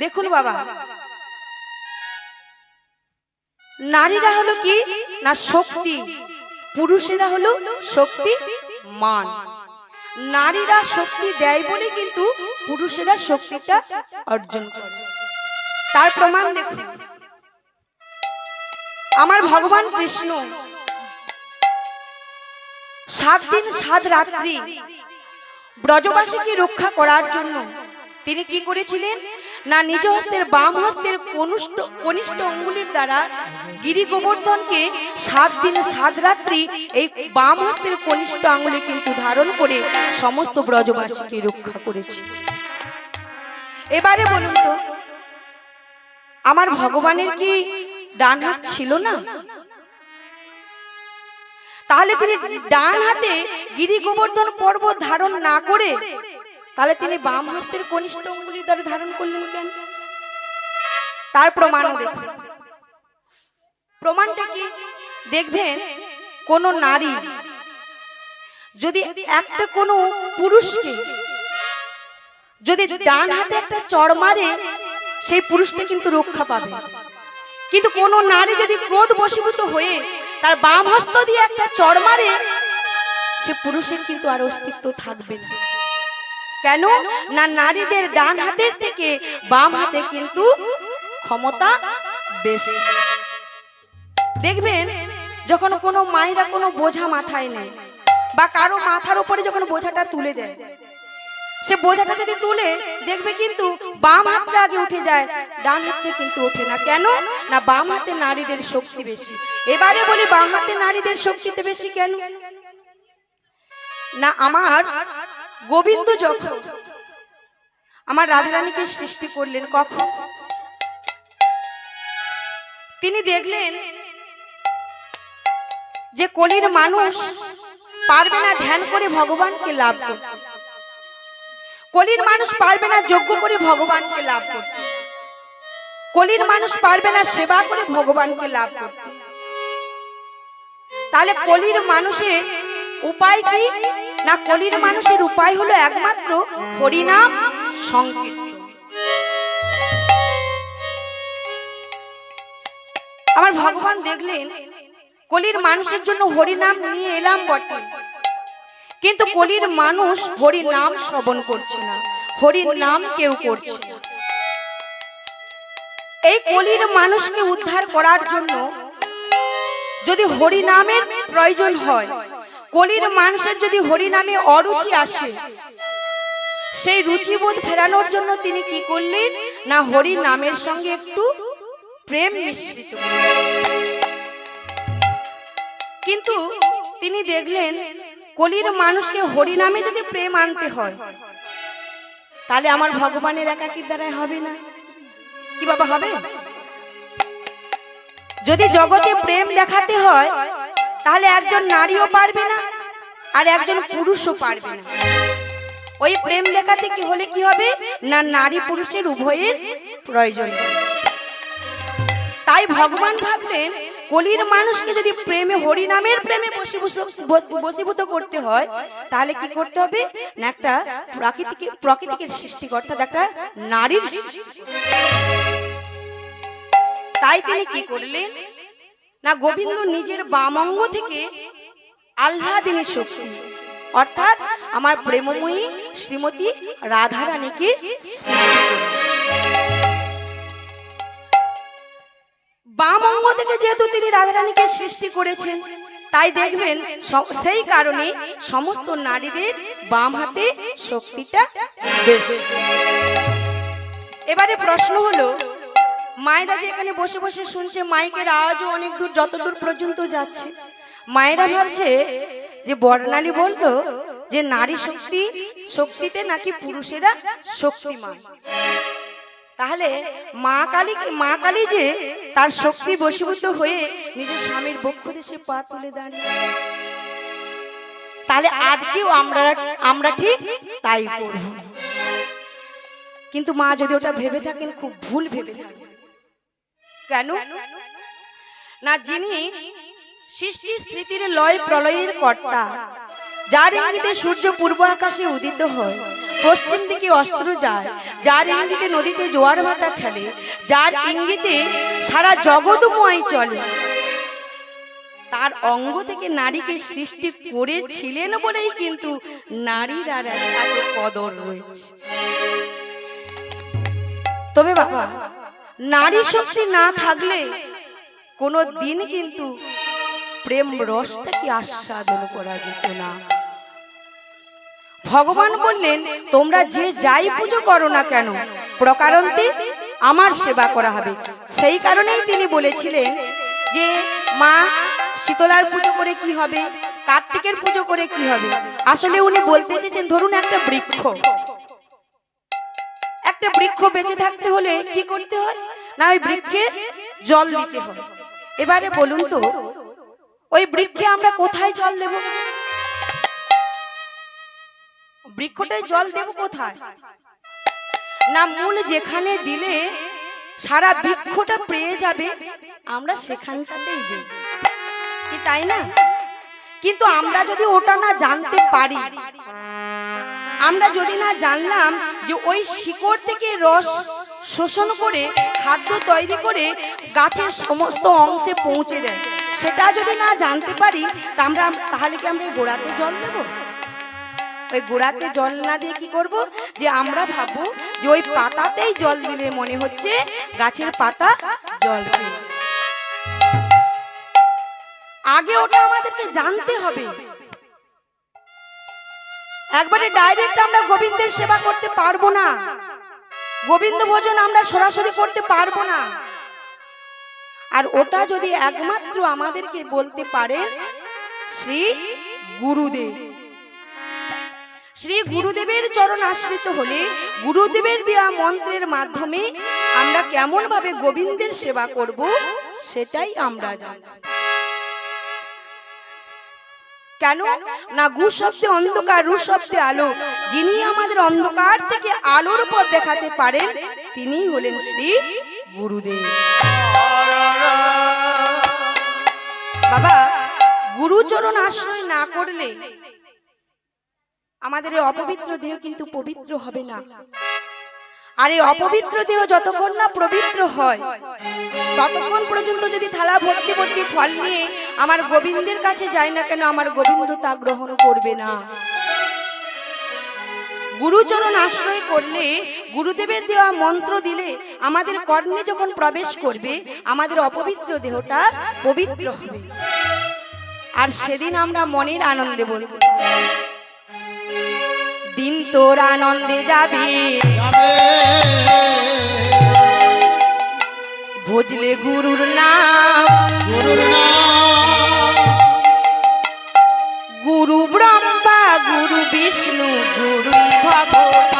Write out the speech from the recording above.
দেখুন বাবা। নারীরা হলো কি? না শক্তি। পুরুষেরা হলো শক্তি মান নারীরা শক্তি দেয় বলে কিন্তু পুরুষেরা শক্তিটা অর্জন করে। তার প্রমাণ দেখুন। আমার ভগবান কৃষ্ণ সাত দিন সাত রাত্রি ব্রজবাসীকে রক্ষা করার জন্য তিনি কি করেছিলেন? না নিজ হস্তের বাম হস্তের কনিষ্ঠ কনিষ্ঠ অঙ্গুলির দ্বারা গিরি গোবর্ধনকে সাত দিন সাত রাত্রি এই বাম হস্তের কনিষ্ঠ আঙ্গুলে কিন্তু ধারণ করে সমস্ত ব্রজবাসীকে রক্ষা করেছি। এবারে বলুন তো, আমার ভগবানের কি ডান হাত ছিল না? তাহলে তিনি ডান হাতে গিরি গোবর্ধন পর্বত ধারণ না করে তাহলে তিনি বাম হস্তের কনিষ্ঠ অঙ্গুলি দ্বারা ধারণ করলেন কেন? তার প্রমাণও দেখুন। প্রমাণটা কি? দেখবেন কোন নারী যদি একটা কোনো পুরুষকে যদি ডান হাতে একটা চড় মারে সেই পুরুষটা কিন্তু রক্ষা পাবে। কিন্তু কোন নারী যদি ক্রোধ বশীভূত হয়ে তার বাম হস্ত দিয়ে একটা চড় মারে সে পুরুষের কিন্তু আর অস্তিত্ব থাকবে না। কেন? না নারীদের ডান হাতের থেকে বাম হাতে কিন্তু ক্ষমতা বেশি। দেখবেন, যখন কোনো মায়েরা কোনো বোঝা মাথায় নেয় বা কারও মাথার উপরে যখন বোঝাটা তুলে দেয়, সে বোঝাটা যদি তুলে, দেখবে কিন্তু বাম হাতটা আগে উঠে যায়, ডান হাতে কিন্তু ওঠে না। কেন? না বাম হাতে নারীদের শক্তি বেশি। এবারে বলি বাম হাতে নারীদের শক্তিটা বেশি কেন? না আমার গোবিন্দ যখন আমার রাধারানীকে সৃষ্টি করলেন কখন? তিনি দেখলেন যে কলির মানুষ পারবে না ধ্যান করে ভগবানকে লাভ করতে। কলির মানুষ পারবে না যোগ্য করে ভগবানকে লাভ করতে। কলির মানুষ পারবে না সেবা করে ভগবানকে লাভ করতে। তাহলে কলির মানুষের উপায় কি? না কলির মানুষের উপায় হলো একমাত্র হরিনাম সংকীর্তন আমার ভগবান দেখলেন কলির মানুষের জন্য হরিনাম নিয়ে এলাম বটে কিন্তু কলির মানুষ হরির নাম শ্রবণ করছে না হরির নাম কেউ করছে। এই কলির মানুষকে উদ্ধার করার জন্য যদি হরি নামের প্রয়োজন হয় কলির মানুষের যদি হরি নামে অরুচি আসে সেই রুচিবোধ ফেরানোর জন্য তিনি কি করলেন? না হরি নামের সঙ্গে একটু প্রেম মিশ্রিত কিন্তু তিনি দেখলেন কলির মানুষকে হরি নামে যদি প্রেম আনতে হয় তাহলে আমার ভগবানের একাকির দ্বারাই হবে না। কি বাবা হবে? যদি জগতে প্রেম দেখাতে হয় তাহলে একজন নারীও পারবে না, আর একজন পুরুষও পারবে না। ওই প্রেম দেখাতে কি হলে কি হবে? না নারী পুরুষের উভয়ের প্রয়োজন তাই ভগবান ভাবলেন, কলির মানুষকে যদি প্রেমে হরিনামের প্রেমে বশীভূত করতে হয়, তাহলে কি করতে হবে? না একটা প্রাকৃতিক, প্রকৃতিকের সৃষ্টি, অর্থাৎ একটা নারীর তাই তিনি কি করলেন? না গোবিন্দ নিজের বামঙ্গ থেকে আহ্লাদিনী শক্তি। অর্থাৎ আমার প্রেমময়ী শ্রীমতী রাধারানীকে বাম অঙ্গ থেকে যেহেতু তিনি রাধারানীকে সৃষ্টি করেছেন তাই দেখবেন সেই কারণে সমস্ত নারীদের বাম হাতে শক্তিটা বেশি। এবারে প্রশ্ন হলো মায়েরা যে এখানে বসে বসে শুনছে, মাইকের আওয়াজও অনেক দূর যত দূর পর্যন্ত যাচ্ছে। মায়েরা ভাবছে যে বর্ণালী বলল যে নারী শক্তি, শক্তিতে নাকি পুরুষেরা শক্তিমান। তাহলে মা কালী মা কালী যে তার শক্তি বশীভূত হয়ে নিজের স্বামীর বক্ষ দেশে পা তুলে দাঁড়িয়ে তাহলে আজকেও আমরা আমরা ঠিক তাই করব। কিন্তু মা যদি ওটা ভেবে থাকেন, খুব ভুল ভেবে থাকেন। কেন? না যিনি সৃষ্টি স্মৃতির লয় প্রলয়ের কর্তা যার ইঙ্গিতে সূর্য পূর্ব আকাশে উদিত হয় পশ্চিম দিকে অস্ত্র যায় যার ইঙ্গিতে নদীতে জোয়ার ভাটা খেলে যার ইঙ্গিতে সারা জগৎময় চলে। তার অঙ্গ থেকে নারীকে সৃষ্টি করেছিলেন বলেই কিন্তু নারীর আর এত কদর রয়েছে। তবে বাবা নারী শক্তি না থাকলে কোনো দিন কিন্তু প্রেম রসটাকে আস্বাদন করা যেত না। ভগবান বললেন, তোমরা যে যাই পুজো করো না কেন, প্রকারন্তে আমার সেবা করা হবে। সেই কারণেই তিনি বলেছিলেন যে, মা, শীতলার পুজো করে কি হবে? কার্তিকের পুজো করে কি হবে? আসলে উনি বলতে চেয়েছেন, ধরুন একটা বৃক্ষ। একটা বৃক্ষ বেঁচে থাকতে হলে কি করতে হয়? না, ওই বৃক্ষে জল দিতে হয় এবারে বলুন তো, ওই বৃক্ষে আমরা কোথায় জল দেব? বৃক্ষটায় জল দেব কোথায়? না, মূল যেখানে দিলে সারা বৃক্ষটা পেয়ে যাবে, আমরা সেখানটাতেই দেব কি তাই না? কিন্তু আমরা যদি ওটা না জানতে পারি আমরা যদি না জানলাম যে ওই শিকড় থেকে রস শোষণ করে খাদ্য তৈরি করে গাছের সমস্ত অংশে পৌঁছে দেয়, সেটা যদি না জানতে পারি, তা আমরা, তাহলে কি আমরা গোড়াতে জল দেবো? ওই গোড়াতে জল না দিয়ে কি করব? যে আমরা ভাববো যে ওই পাতাতেই জল দিলে মনে হচ্ছে গাছের পাতা জল। আগে ওটা আমাদেরকে জানতে হবে। একবারে ডাইরেক্ট আমরা গোবিন্দের সেবা করতে পারব না। গোবিন্দ ভোজন আমরা সরাসরি করতে পারব না। আর ওটা যদি একমাত্র আমাদেরকে বলতে পারেন শ্রী গুরুদেব। শ্রী গুরুদেবের চরণ আশ্রিত হলে গুরুদেবের দেওয়া মন্ত্রের মাধ্যমে আমরা কেমন ভাবে গোবিন্দের সেবা করব, সেটাই আমরা জানি কেন? না গু শব্দে অন্ধকার রু শব্দে আলো। যিনি আমাদের অন্ধকার থেকে আলোর পথ দেখাতে পারেন তিনি হলেন শ্রী গুরুদেব। বাবা, গুরুচরণ আশ্রয় না করলে আমাদের অপবিত্র দেহ কিন্তু পবিত্র হবে না। আর এই অপবিত্র দেহ যতক্ষণ না পবিত্র হয়, ততক্ষণ পর্যন্ত যদি থালা ভর্তি ভর্তি ফল নিয়ে আমার গোবিন্দের কাছে যায় না কেন, আমার গোবিন্দ তা গ্রহণ করবে না। গুরুচরণ আশ্রয় করলে, গুরুদেবের দেওয়া মন্ত্র দিলে আমাদের কর্ণে যখন প্রবেশ করবে, আমাদের অপবিত্র দেহটা পবিত্র হবে। আর সেদিন আমরা মনের আনন্দে বলব তোর আনন্দে যাবি। ভোজলে গুরুর নাম। গুরুর নাম। গুরু ব্রহ্মা গুরু বিষ্ণু গুরু ভগবান।